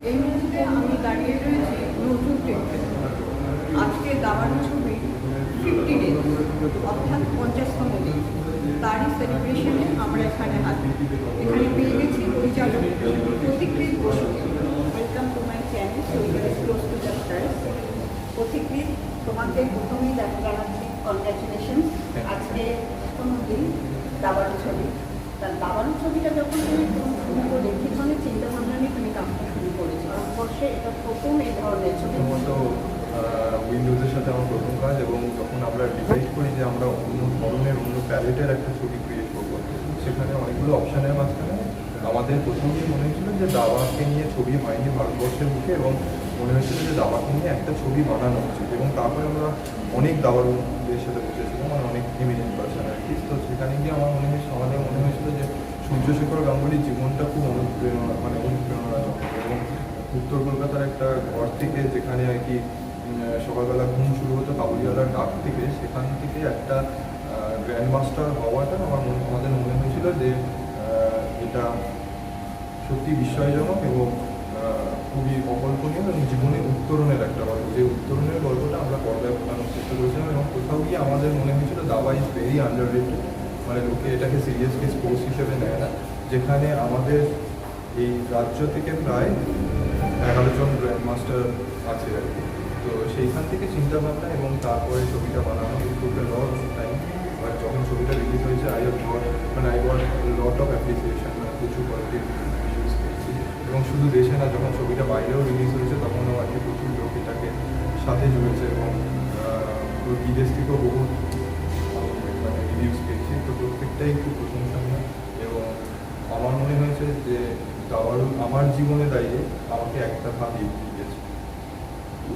এই মুহূর্তে আমি দাঁড়িয়ে রয়েছি নতুন আজকে দাবানো ছবি ফিফটি ডেজ অর্থাৎ পঞ্চাশতম দিন। তারই সেলিব্রেশনে আমরা এখানে হাজির। এখানে পেয়ে গেছি পরিচালক প্রতিকৃত বসুকে welcome to my channel close to the তোমাকে প্রথমেই দেখা জানাচ্ছি কনগ্রাচুলেশন আজকে কোনো দিন দাবানো ছবি তার দাবানো ছবিটা যখন তুমি শুরু করে কি ধরনের চিন্তা ভাবনা নিয়ে তুমি কাজটা শুরু করেছ ভারতবর্ষে এটা প্রথম এই ধরনের ছবি উইন্ডোজের সাথে আমার প্রথম কাজ এবং যখন আমরা ডিসাইড করি যে আমরা অন্য ধরনের অন্য প্যালেটের একটা ছবি ক্রিয়েট করব সেখানে অনেকগুলো অপশানের মাঝখানে আমাদের প্রথমেই মনে হয়েছিল যে দাবাকে নিয়ে ছবি হয়নি ভারতবর্ষের মুখে এবং মনে হয়েছিল যে দাবাকে নিয়ে একটা ছবি বানানো উচিত এবং তারপরে আমরা অনেক দাবারুদের সাথে বসেছিলাম মানে অনেক ইমিডিয়েট পার্সোনালিটিস তো সেখানে গিয়ে আমার মনে হয়েছিল আমাদের মনে হয়েছিল যে সূর্যশেখর গাঙ্গুলির জীবনটা খুব অনুপ্রেরণা মানে অনুপ্রেরণাজনক এবং উত্তর কলকাতার একটা ঘর থেকে যেখানে আর কি সকালবেলা ঘুম শুরু হতো কাবুলিওয়ালার ডাক থেকে, সেখান থেকে একটা গ্র্যান্ড মাস্টার হওয়াটা আমার মনে, আমাদের মনে হয়েছিল যে এটা সত্যি বিস্ময়জনক এবং খুবই অকল্পনীয় এবং জীবনে উত্তরণের একটা গল্প। যে উত্তরণের গল্পটা আমরা পর্দায় ফোটানোর চেষ্টা করেছিলাম এবং কোথাও গিয়ে আমাদের মনে হয়েছিল দাবা ইজ ভেরি আন্ডার মানে লোকে এটাকে সিরিয়াসলি স্পোর্টস হিসেবে নেয় না। যেখানে আমাদের এই রাজ্য থেকে প্রায় এগারো জন গ্র্যান্ড মাস্টার আছে আর কি। তো সেইখান থেকে চিন্তা ভাবনা এবং তারপরে ছবিটা বানানো টুক লট টাইম বাট যখন ছবিটা রিলিজ হয়েছে আই হ্যাভ গট মানে I got lot of appreciation মানে প্রচুর পেয়েছি। এবং শুধু দেশে না, যখন ছবিটা বাইরেও রিলিজ হয়েছে, তখনও আর কি প্রচুর লোক এটাকে সাথে জুড়েছে এবং বিদেশ থেকেও বহু রিভিউজ পেয়েছি প্রত্যেকটাই খুব প্রশংসনীয় এবং আমার মনে হয়েছে যে দাবারু আমার জীবনে দাঁড়িয়ে আমাকে একটা ধাপ এগিয়ে দিয়েছে।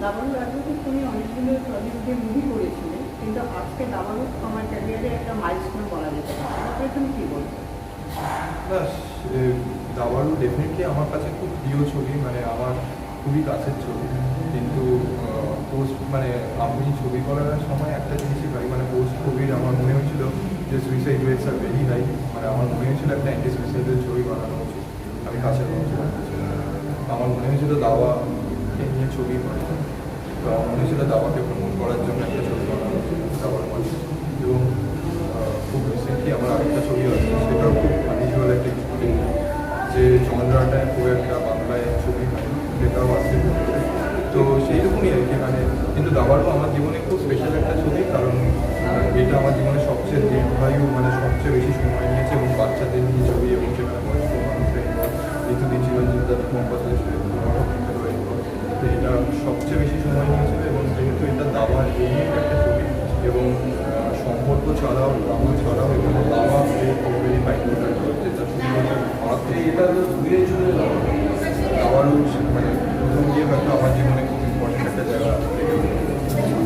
দাবারু রাজুকে তুমি অনেকগুলো টলিউডে মুভি করেছিলে কিন্তু আজকে দাবারু আমার ক্যারিয়ারে একটা মাইলস্টোন বলা যেতে পারে। তুমি কী বলছো না দাবারু ডেফিনেটলি আমার কাছে খুব প্রিয় ছবি মানে আমার খুবই কাছের ছবি। কিন্তু পোস্ট মানে আমি ছবি করার সময় একটা জিনিসই পাই মানে পোস্ট কোভিড আমার মনে হয়েছিল যে suicide rates are very high মানে আমার মনে হয়েছিল একটা অ্যান্টি সুইসাইডের ছবি বানানো উচিত আমি মানুষ আমার মনে হয়েছিল দাওয়াকে নিয়ে ছবি বানানো তো আমার মনে হয়েছিল দাওয়াকে প্রমোট করার জন্য একটা ছবি বানানো উচিত দাওয়ার মানুষ এবং খুব রিসেন্টলি আমার আরেকটা ছবি আছে সেটাও খুব আনইউজুয়াল একটা যে চন্দ্রাটায় খুব একটা বাংলায় ছবি সেটাও আছে তো সেই রকমই আর কি। মানে কিন্তু দাবারও আমার জীবনে খুব স্পেশাল একটা ছবি কারণ এটা আমার জীবনে সবচেয়ে দীর্ঘায়ু মানে সবচেয়ে বেশি সময় নিয়েছে এবং বাচ্চাদের নিয়ে ছবি এবং সেখানে বয়স্ক মানুষের ঋতুদি চিরঞ্জিত দাদা তো এটা সবচেয়ে বেশি সময় নিয়েছিল এবং যেহেতু এটা দাবার ইউনিক একটা ছবি এবং সম্পর্ক ছাড়াও দাবা ছাড়াও এবং দাবা ভেরি মাইক্রোটা যেটা এটা দূরে চলে যাওয়া দাবারও মানে প্রথম গিয়ে হয়তো আমার জীবনে খুব ইম্পর্টেন্ট একটা জায়গা থেকে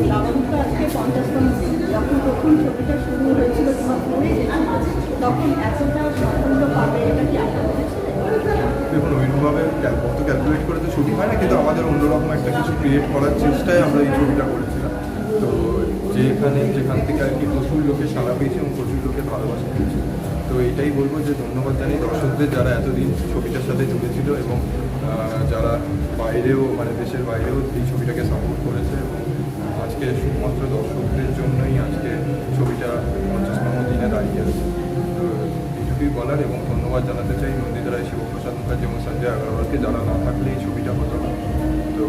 দাবারু তো আজকে পঞ্চাশতম দিন যখন প্রথম ছবিটা শুরু হয়েছিল তোমার মনে তখন এতটা সাফল্য পাবে এটা কি আশা করেছিলে দেখুন ওইভাবে কত ক্যালকুলেট করে তো ছবি হয় না কিন্তু আমাদের অন্যরকম একটা কিছু ক্রিয়েট করার চেষ্টায় আমরা এই ছবিটা করেছিলাম। তো যেখানে, যেখান থেকে আর কি প্রচুর লোকে সাড়া পেয়েছে এবং প্রচুর লোকে ভালোবাসা পেয়েছে। তো এটাই বলব যে ধন্যবাদ জানাই দর্শকদের যারা এতদিন ছবিটার সাথে জুড়েছিল এবং যারা বাইরেও মানে দেশের বাইরেও এই ছবিটাকে সাপোর্ট করেছে এবং আজকে শুধুমাত্র দর্শকদের জন্যই আজকে ছবিটা পঞ্চাশতম দিনে দাঁড়িয়ে আছে। তো এইটুকুই বলার এবং ধন্যবাদ জানাতে চাই। রায় শিবপ্রসাদ মুখার্জি এবং সঞ্জয় আগরওয়ালকে যারা না থাকলে এই ছবিটা হতো না। তো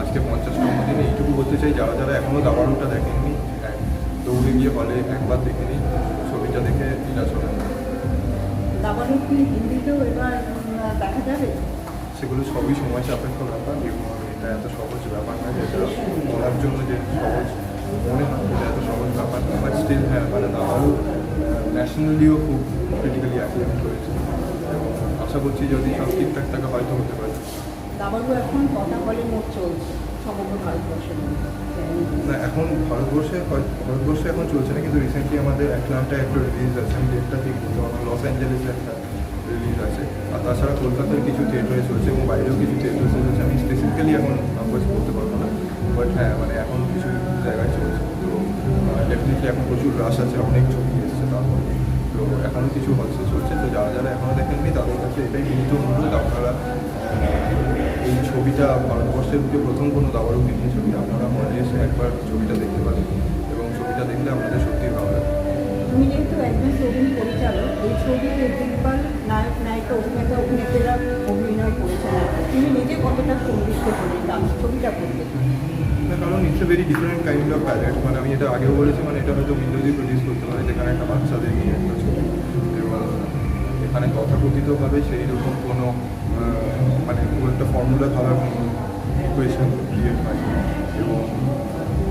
আজকে পঞ্চাশতম দিনে এইটুকু বলতে চাই যারা যারা এখনও দাবারুটা দেখেননি দৌড়ে গিয়ে হলে একবার দেখে নিন ছবিটা দেখে। কি হিন্দিতেও এবার দেখা যাবে? সেগুলো সবই সময় সাপেক্ষ ব্যাপার এবং এটা এত সহজ ব্যাপার না যেটা বলার জন্য যে সহজ মনে হয় এটা এত সহজ ব্যাপার না বাট স্টিল হ্যাঁ মানে দাবারও ন্যাশনালিও খুব ক্রিটিক্যালি অ্যাক্সিডেন্ট হয়েছে। আশা করছি যদি সব ঠিকঠাক থাকে হয়তো হতে পারে। এখন কটা হলে মোট চলছে সমগ্র ভারতবর্ষের না এখন ভারতবর্ষে ভারতবর্ষে এখন চলছে না কিন্তু রিসেন্টলি আমাদের অ্যাটলান্টায় একটা রিলিজ আছে আমি ডেটটা ঠিক বলতে পারব লস অ্যাঞ্জেলেসে একটা রিলিজ আছে। আর তাছাড়া কলকাতার কিছু থিয়েটারে চলছে এবং বাইরেও কিছু থিয়েটারে চলছে আমি স্পেসিফিক্যালি এখন নাম্বারস বলতে পারব না বাট হ্যাঁ মানে এখন কিছু জায়গায় চলছে। তো ডেফিনেটলি এখন প্রচুর রাশ আছে অনেক ছবি এসছে তারপর। তো এখনও কিছু হচ্ছে চলছে। তো যারা যারা এখনও দেখেননি তাদের কাছে এটাই বিনীত অনুরোধ। আপনারা এই ছবিটা ভারতবর্ষের বুকে প্রথম কোনো দাবারুকে নিয়ে ছবি। আপনারা হলে এসে একবার ছবিটা দেখতে পারেন এবং ছবিটা দেখলে আপনাদের সত্যিই ভালো লাগে। তুমি যেহেতু একজন তরুণ পরিচালক এই ছবিতে দেখবার নায়ক নায়িকা অভিনেতা অভিনেত্রীরা অভিনয় করেছেন। তুমি নিজে কতটা সন্তুষ্ট করলে ছবিটা করতে কারণ it's a very different kind of palette মানে আমি এটা আগেও বলেছি মানে এটা হয়তো উইন্ডোজে প্রডিউস করতে পারে যেখানে একটা বাচ্চাদের নিয়ে। এখানে তথাকথিতভাবে সেই রকম কোনো মানে খুব একটা ফর্মুলা খাওয়ার কোনো ইকুয়েশন ক্রিয়েট হয়নি। এবং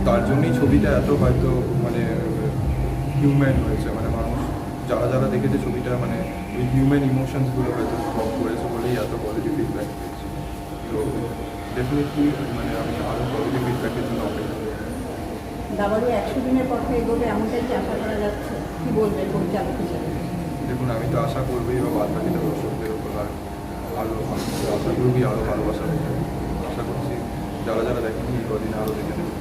তার জন্যই ছবিটা এত হয়তো মানে হিউম্যান হয়েছে। মানে মানুষ যারা যারা দেখেছে ছবিটা মানে ওই হিউম্যান ইমোশনসগুলো হয়তো স্টক করেছে বলেই এত পজিটিভ ফিডব্যাক পেয়েছে। তো ডেফিনেটলি মানে আমি আরও পজিটিভ ফিডব্যাকের জন্য অপেক্ষা। দাবারও একশো দিনের পথে এগোবে, এমনটাই কি আশা করা যাচ্ছে? কি বলবে পরিচালক হিসেবে দেখুন আমি তো আশা করবোই বা বাদ বাকি দর্শকদের উপর আর আরও আশা করবই আরও ভালোবাসা আশা করছি যারা যারা দেখেনি এই কদিনে আরও দেখে নেবে।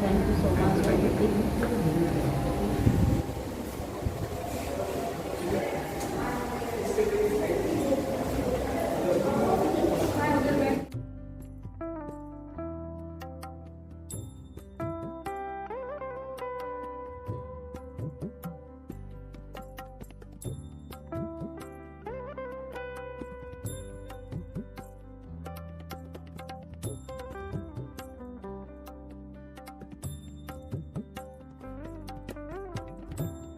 Thank you so much